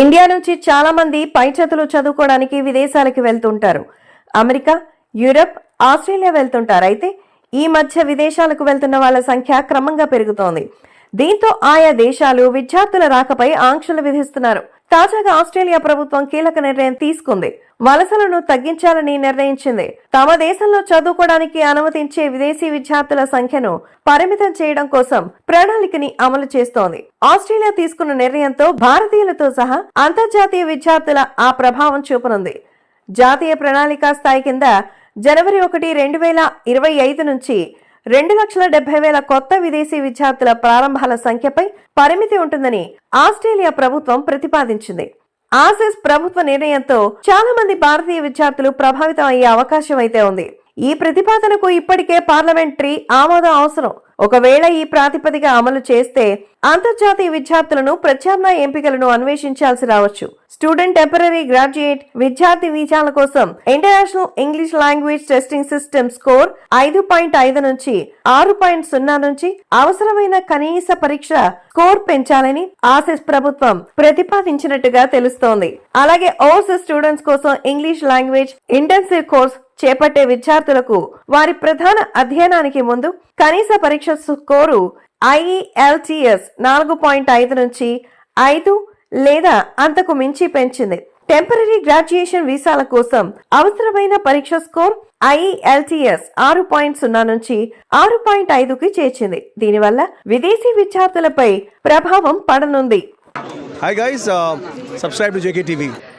India నుంచి చాలా మంది పై చదువులు చదువుకోవడానికి విదేశాలకి వెళ్తుంటారు. అమెరికా యూరప్ ఆస్ట్రేలియా వెళ్తుంటారు. అయితే ఈ మధ్య విదేశాలకు వెళ్తున్న వాళ్ళ సంఖ్య క్రమంగా పెరుగుతోంది. దీంతో ఆయా దేశాలు విద్యార్థుల రాకపై ఆంక్షలు విధిస్తున్నారు. తాజాగా ఆస్ట్రేలియా ప్రభుత్వం కీలక నిర్ణయం తీసుకుంది. వలసలను తగ్గించాలని నిర్ణయించింది. తమ దేశంలో చదువుకోవడానికి అనుమతించే విదేశీ విద్యార్థుల సంఖ్యను పరిమితం చేయడం కోసం ప్రణాళికని అమలు చేస్తోంది. ఆస్ట్రేలియా తీసుకున్న నిర్ణయంతో భారతీయులతో సహా అంతర్జాతీయ విద్యార్థుల ఆ ప్రభావం చూపనుంది. జాతీయ ప్రణాళిక స్థాయి కింద జనవరి ఒకటి రెండు వేల ఇరవై ఐదు నుంచి రెండు లక్షల డెబ్బై వేల కొత్త విదేశీ విద్యార్థుల ప్రారంభాల సంఖ్యపై పరిమితి ఉంటుందని ఆస్ట్రేలియా ప్రభుత్వం ప్రతిపాదించింది. ఆసిస్ ప్రభుత్వ నిర్ణయంతో చాలా మంది భారతీయ విద్యార్థులు ప్రభావితం అయ్యే అవకాశం అయితే ఉంది. ఈ ప్రతిపాదనకు ఇప్పటికే పార్లమెంటరీ ఆమోదం అవసరం. ఒకవేళ ఈ ప్రాతిపదిక అమలు చేస్తే అంతర్జాతీయ విద్యార్థులను ప్రత్యామ్నాయ ఎంపికలను అన్వేషించాల్సి రావచ్చు. స్టూడెంట్ టెంపరీ గ్రాడ్యుయేట్ విద్యార్థి వీసాల కోసం international English language testing system score ఐదు పాయింట్ ఐదు నుంచి ఆరు పాయింట్ సున్నా నుంచి అవసరమైన కనీస పరీక్ష స్కోర్ పెంచాలని ఆసిస్ ప్రభుత్వం ప్రతిపాదించినట్టుగా తెలుస్తోంది. అలాగే ఓవర్సీస్ స్టూడెంట్స్ కోసం ఇంగ్లీష్ లాంగ్వేజ్ ఇంటెన్సివ్ కోర్స్ చేపట్టే విద్యార్థులకు వారి ప్రధాన అధ్యయనానికి ముందు కనీస పరీక్ష స్కోరు ఐఈఎల్టీఎస్ నాలుగు పాయింట్ ఐదు నుంచి ఐదు లేదా అంతకు మించి పెంచింది. టెంపరీ గ్రాడ్యుయేషన్ వీసాల కోసం అవసరమైన పరీక్ష స్కోర్ ఐఈఎల్టీఎస్ ఆరు పాయింట్ సున్నా నుంచి ఆరు పాయింట్ ఐదుకి చేర్చింది. దీనివల్ల విదేశీ విద్యార్థులపై ప్రభావం పడనుంది. Hi guys subscribe to JK TV